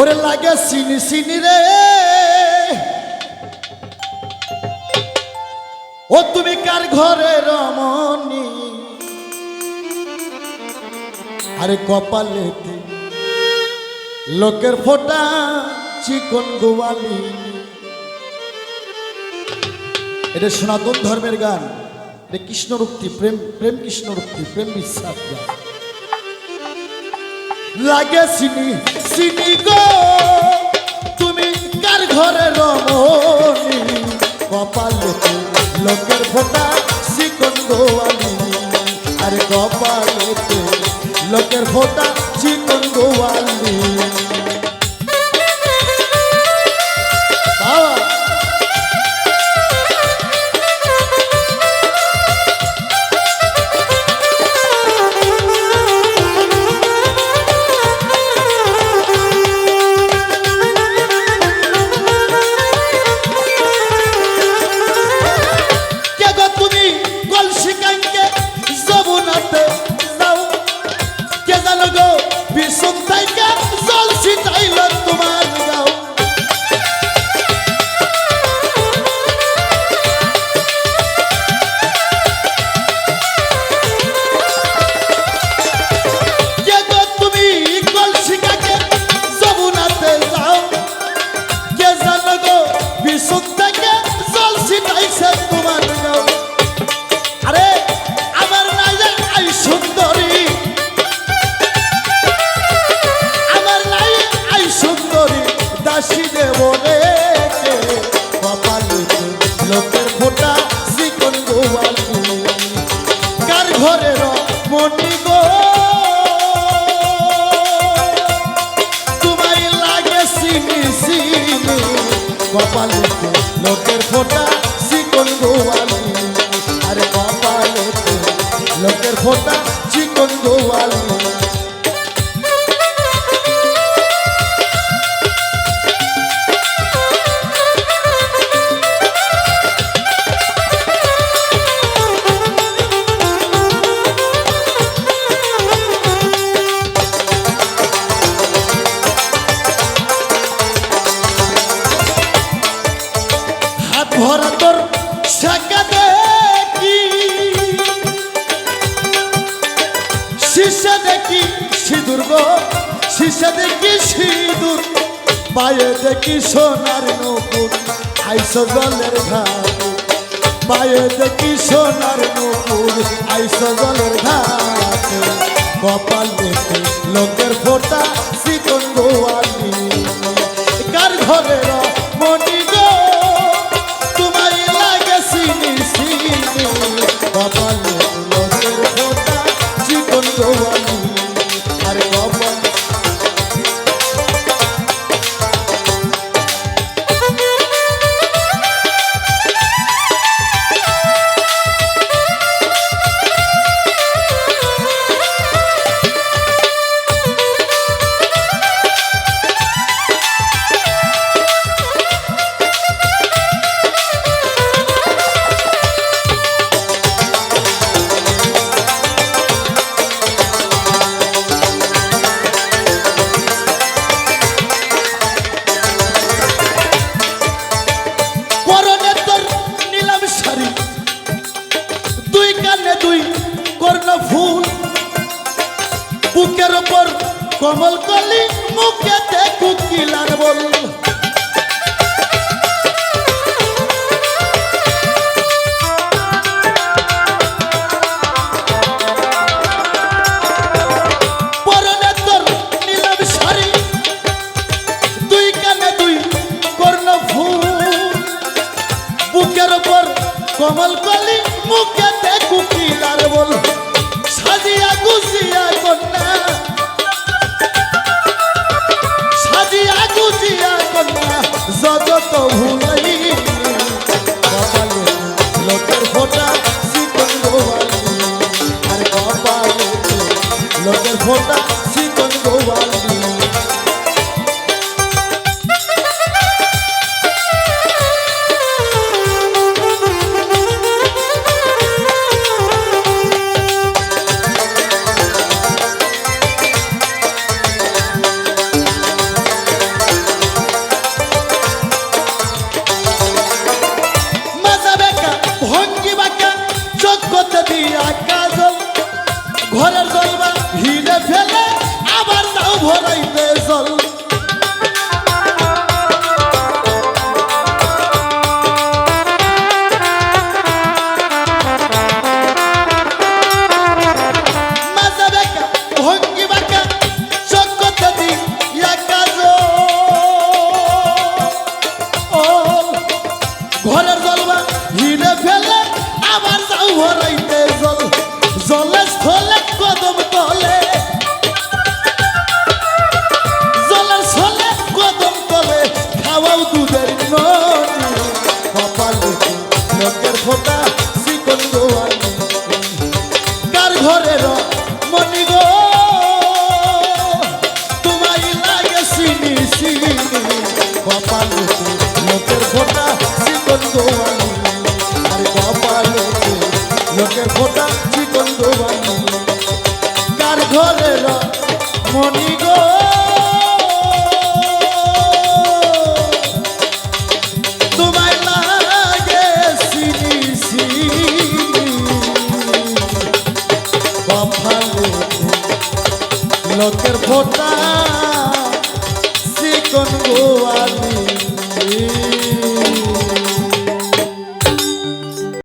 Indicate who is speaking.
Speaker 1: ওরে লাগে সিনি সিনি রে। ও তুমি কার ঘরে রমণী? আরে কপালেতে লোকের ফোটা চিকন গোয়ালি। এটা সনাতন ধর্মের গান। এটা কৃষ্ণরুক্তি প্রেম প্রেম কৃষ্ণরুক্তি প্রেম বিশ্বাস গান। লাগে চিনি চিনি গো। তুমি কার ঘরে রমণী? কপালেতে লোকের ফোটা চিকন গোয়ালি আরে কপালেতে লোকের ফোটা চিকন গোয়ালি কপালেতে লোকের ফোটা চিকন গোয়ালি আরে কপালেতে লোকের ফোটা চিকন গোয়ালি শিশা দেখি সিঁদুর গো শিশা দেখি সিঁদুর। পায়ে দেখি সোনার নকুর আইস জলের ঘাট। পায়ে দেখি সোনার নকুর আইস জলের ঘাট। কপাল বুকের ওপর কমল কলি মুখেতে কুকিলার বল। কমল কলি মুখেতে কুকিলার বল। সাজিয়া গুছিয়া কন্যা। সাজিয়া গুজিয়া কন্যা যত তো ভরাইতে চল ঘরের জলবা হিলে ফেলে আবার যাও ভরাইতে জল। জলে স্থলে দুধের নদী, কপাল লোকের ফোটা, শ্রীকন্দ কার ঘরের মনি গো? তোমাই লাগে সিনি সিনি। কপাল লোকের ফোটা, শ্রীকন্দ আর কপাল লোকের ফোটা, শ্রীকন্দ কার ঘরের মনি গো? লোকের